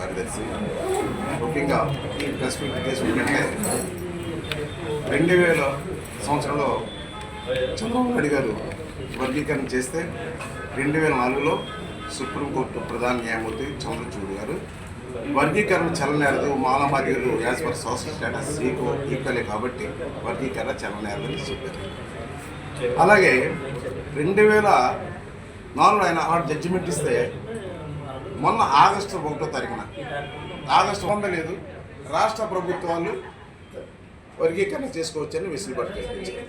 కార్యదర్శి ముఖ్యంగా press meet రెండు వేల సంవత్సరంలో చంద్రబాబు నాయుడు గారు వర్గీకరణ చేస్తే రెండు వేల నాలుగులో సుప్రీంకోర్టు ప్రధాన న్యాయమూర్తి చంద్రచూడ్ గారు వర్గీకరణ చలనేరదు మాలమాదిగలు యాజ్ పర్ సోషల్ స్టేటస్ ఈకో ఈక్వలే కాబట్టి వర్గీకరణ చలనేరదని చెప్పారు. అలాగే రెండు వేల నాలుగులో ఆయన ఆ జడ్జిమెంట్ ఇస్తే మొన్న ఆగస్టు ఒకటో తారీఖున. ఆగస్టు వంద లేదు. రాష్ట్ర ప్రభుత్వాలు వర్గీకరణ చేసుకోవచ్చని వెసులుబాటు కల్పించారు.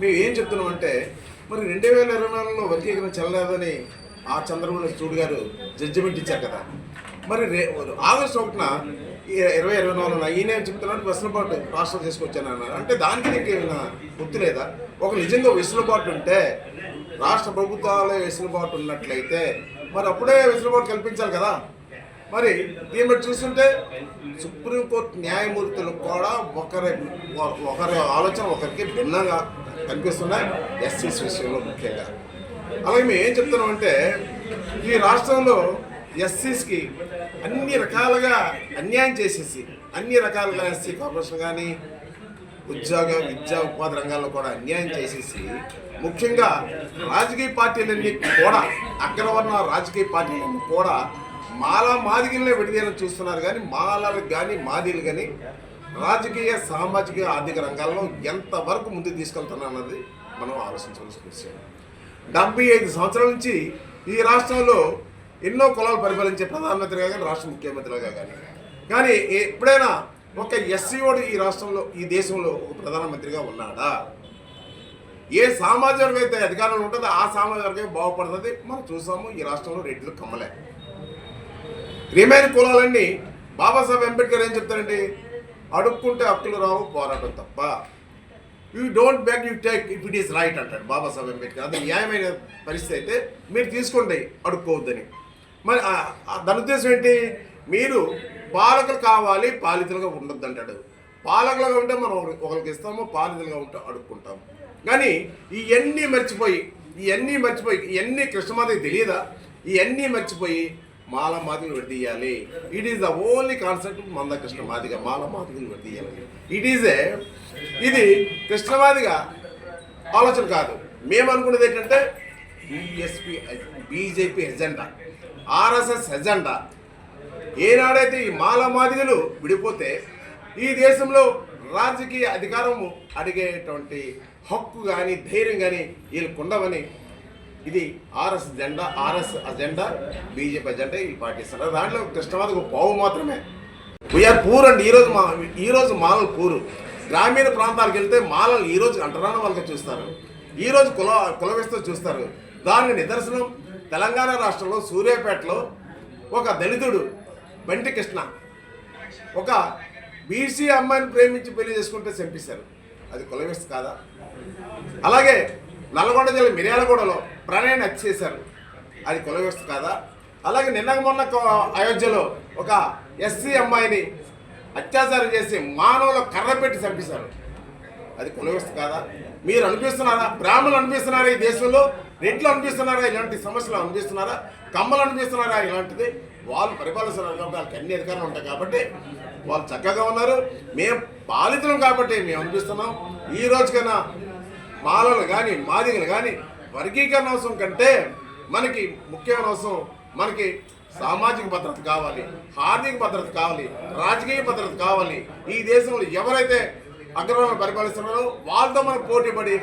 మేము ఏం చెప్తున్నామంటే మరి రెండు వేల ఇరవై నాలుగులో వర్గీకరణ చెల్లలేదని ఆ చంద్రబాబు చూడు గారు జడ్జిమెంట్ ఇచ్చారు కదా. మరి రే ఆగస్టు ఒకటిన ఈ- ఇరవై ఇరవై నాలుగున ఈయన ఏం చెప్తున్నాడు? వెసులుబాటు రాష్ట్రం తీసుకొచ్చాను అన్నారు. అంటే దానికి నీకు ఏమైనా గుర్తు లేదా? ఒక నిజంగా వెసులుబాటు ఉంటే రాష్ట్ర ప్రభుత్వాలే వెసులుబాటు ఉన్నట్లయితే మరి అప్పుడే వెసులుబాటు కల్పించాలి కదా. మరి దీన్ని బట్టి చూస్తుంటే సుప్రీంకోర్టు న్యాయమూర్తులు కూడా ఒకరి ఒకరి ఆలోచన ఒకరికి భిన్నంగా కనిపిస్తున్నాయి ఎస్సీస్ విషయంలో ముఖ్యంగా. అలాగే మేము ఏం చెప్తున్నామంటే ఈ రాష్ట్రంలో ఎస్సీస్కి అన్ని రకాలుగా అన్యాయం చేసేసి అన్ని రకాలుగా ఎస్సీ కార్పొరేషన్ కానీ ఉద్యోగ విద్యా ఉపాధి రంగాల్లో కూడా అన్యాయం చేసేసి ముఖ్యంగా రాజకీయ పార్టీలన్నీ కూడా అగ్రవర్ణ రాజకీయ పార్టీలన్నీ కూడా మాలా మాదిగిలనే విడదీయాలని చూస్తున్నారు కానీ మాలలు కానీ మాదిలు కానీ రాజకీయ సామాజిక ఆర్థిక రంగాల్లో ఎంతవరకు ముందుకు తీసుకెళ్తున్నా అన్నది మనం ఆలోచించవలసిన విషయం. డెబ్బై ఐదు సంవత్సరాల నుంచి ఈ రాష్ట్రంలో ఎన్నో కులాలు పరిపాలించే ప్రధానమంత్రిగా కానీ రాష్ట్ర ముఖ్యమంత్రిగా కానీ. కానీ ఎప్పుడైనా ఒక ఎస్సీఓడు ఈ రాష్ట్రంలో ఈ దేశంలో ఒక ప్రధానమంత్రిగా ఉన్నాడా? ఏ సామాజిక వర్గం అయితే అధికారంలో ఉంటుందో ఆ సామాజిక బాగుపడుతుంది. మనం చూసాము ఈ రాష్ట్రంలో రెడ్లు కమ్మలే. రిమైన్ కులాలన్నీ బాబాసాహెబ్ అంబేద్కర్ ఏం చెప్తారండి? అడుక్కుంటే హక్కులు రావు పోరాటం తప్ప. You don't back you take if it is right అంటాడు బాబాసాహెబ్ అంబేద్కర్. అది న్యాయమైన పరిస్థితి అయితే మీరు తీసుకోండి అడుక్కోవద్దని. మరి ఆ- దాని ఉద్దేశం ఏంటి? మీరు పాలకులు కావాలి పాలితులుగా ఉండొద్దు అంటాడు పాలకులుగా ఉంటే మనం ఒకరికి ఇస్తాము పాలితులుగా ఉంటే అడుక్కుంటాము. కానీ ఇవన్నీ మర్చిపోయి ఇవన్నీ మర్చిపోయి ఇవన్నీ కృష్ణమాతకి తెలియదా ఇవన్నీ మర్చిపోయి మాల మాదిని విడదీయాలి it is the only concept Manda కృష్ణమాదిగా Mala మాదిని విడదీయాలని it is a ఇది కృష్ణమాదిగా ఆలోచన కాదు. మేము అనుకున్నది ఏంటంటే BSP BJP agenda RSS agenda ఏనాడైతే ఈ మాల మాదిగలు విడిపోతే ఈ దేశంలో రాజకీయ అధికారము అడిగేటువంటి హక్కు కానీ ధైర్యం కానీ వీళ్ళకు ఉండవని ఇది ఆర్ఎస్ జెండా ఆర్ఎస్ అజెండా బీజేపీ అజెండా ఈ పాటిస్తున్నారు దాంట్లో కృష్ణవాది ఒక పావు మాత్రమే. వీఆర్ పూర్ అండి ఈరోజు మా ఈరోజు మాలలు పూరు గ్రామీణ ప్రాంతాలకు వెళ్తే మాలలు ఈరోజు అంటరాన వాళ్ళకి చూస్తారు. ఈరోజు కుల కులవేస్తూ చూస్తారు. దాని నిదర్శనం తెలంగాణ రాష్ట్రంలో సూర్యాపేటలో ఒక దళితుడు బంటి కృష్ణ. ఒక బీసీ అమ్మాయిని ప్రేమించి పెళ్ళి చేసుకుంటే చంపేశారు. అది కులవేస్ట్ కాదా? అలాగే నల్గొండ జిల్లా మిర్యాలగూడలో ప్రణయాన్ని హత్య చేశారు. అది కులవేస్ట్ కాదా? అలాగే నిన్న మొన్న అయోధ్యలో ఒక ఎస్సీ అమ్మాయిని అత్యాచారం చేసి మానవుల కర్ర పెట్టి చంపేశారు. అది కులవ్యవస్థ కాదా? మీరు అనిపిస్తున్నారా? బ్రాహ్మణులు అనిపిస్తున్నారా ఈ దేశంలో? రెడ్లు అనిపిస్తున్నారా? ఇలాంటి సమస్యలు అనిపిస్తున్నారా? కమ్మలు అనిపిస్తున్నారా ఇలాంటిది? వాళ్ళు పరిపాలిస్తున్నారు కాబట్టి వాళ్ళకి అన్ని అధికారం ఉంటాయి కాబట్టి వాళ్ళు చక్కగా ఉన్నారు. మేము పాలితులం కాబట్టి మేము అనిపిస్తున్నాం. ఈ రోజుకైనా మాలలు కానీ మాదిగలు కానీ వర్గీకరణ అవసరం కంటే మనకి ముఖ్యమైన అవసరం మనకి సామాజిక భద్రత కావాలి ఆర్థిక భద్రత కావాలి రాజకీయ భద్రత కావాలి. ఈ దేశంలో ఎవరైతే అగ్రవర్ణ పరిపాలిస్తున్నారో వాళ్ళతో మనం పోటీ పడి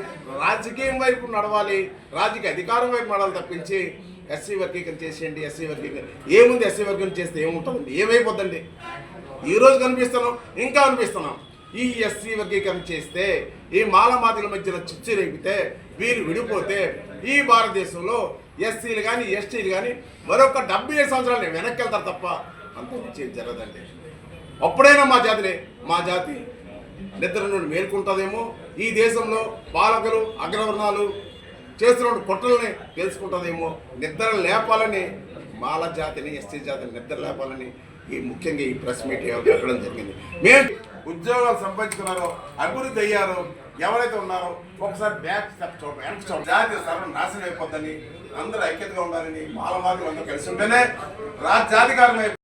రాజకీయం వైపు నడవాలి రాజకీయ అధికారం వైపు నడవాలి తప్పించి ఎస్సీ వర్గీకరణ చేసేయండి ఎస్సీ వర్గీకరణ. ఏముంది ఎస్సీ వర్గీకరణ చేస్తే ఏముంటుందండి ఏమైపోద్దండి? ఈ రోజు కనిపిస్తున్నాం ఇంకా అనిపిస్తున్నాం ఈ ఎస్సీ వర్గీకరణ చేస్తే ఈ మాలమాదిల మధ్యలో చిచ్చు రేపితే వీరు విడిపోతే ఈ భారతదేశంలో ఎస్సీలు కానీ ఎస్టీలు కానీ మరొక డెబ్బై ఐదు సంవత్సరాలు వెనక్కి వెళ్తారు తప్ప అంత విజయం జరగదండి. అప్పుడైనా మా జాతిని మా జాతి నిద్ర నుండి మేల్కుంటుందేమో. ఈ దేశంలో పాలకులు అగ్రవర్ణాలు చేస్తున్న కుట్రల్ని తెలుసుకుంటుందేమో నిద్ర లేపాలని మాల జాతిని ఎస్టీ జాతిని నిద్ర లేపాలని ఈ ముఖ్యంగా ఈ ప్రెస్ మీట్ పెట్టడం జరిగింది. మేము ఉద్యోగాలు సంపాదించుకున్నారో అభివృద్ధి అయ్యారో ఎవరైతే ఉన్నారో ఒకసారి బ్యాక్ స్టెప్ చూడండి. జాతీయ సర్వం నాశనం అయిపోద్దని అందరూ ఐక్యతగా ఉండాలని మాల మార్గం అందరూ కలిసి ఉంటేనే రాజ్యాధికారం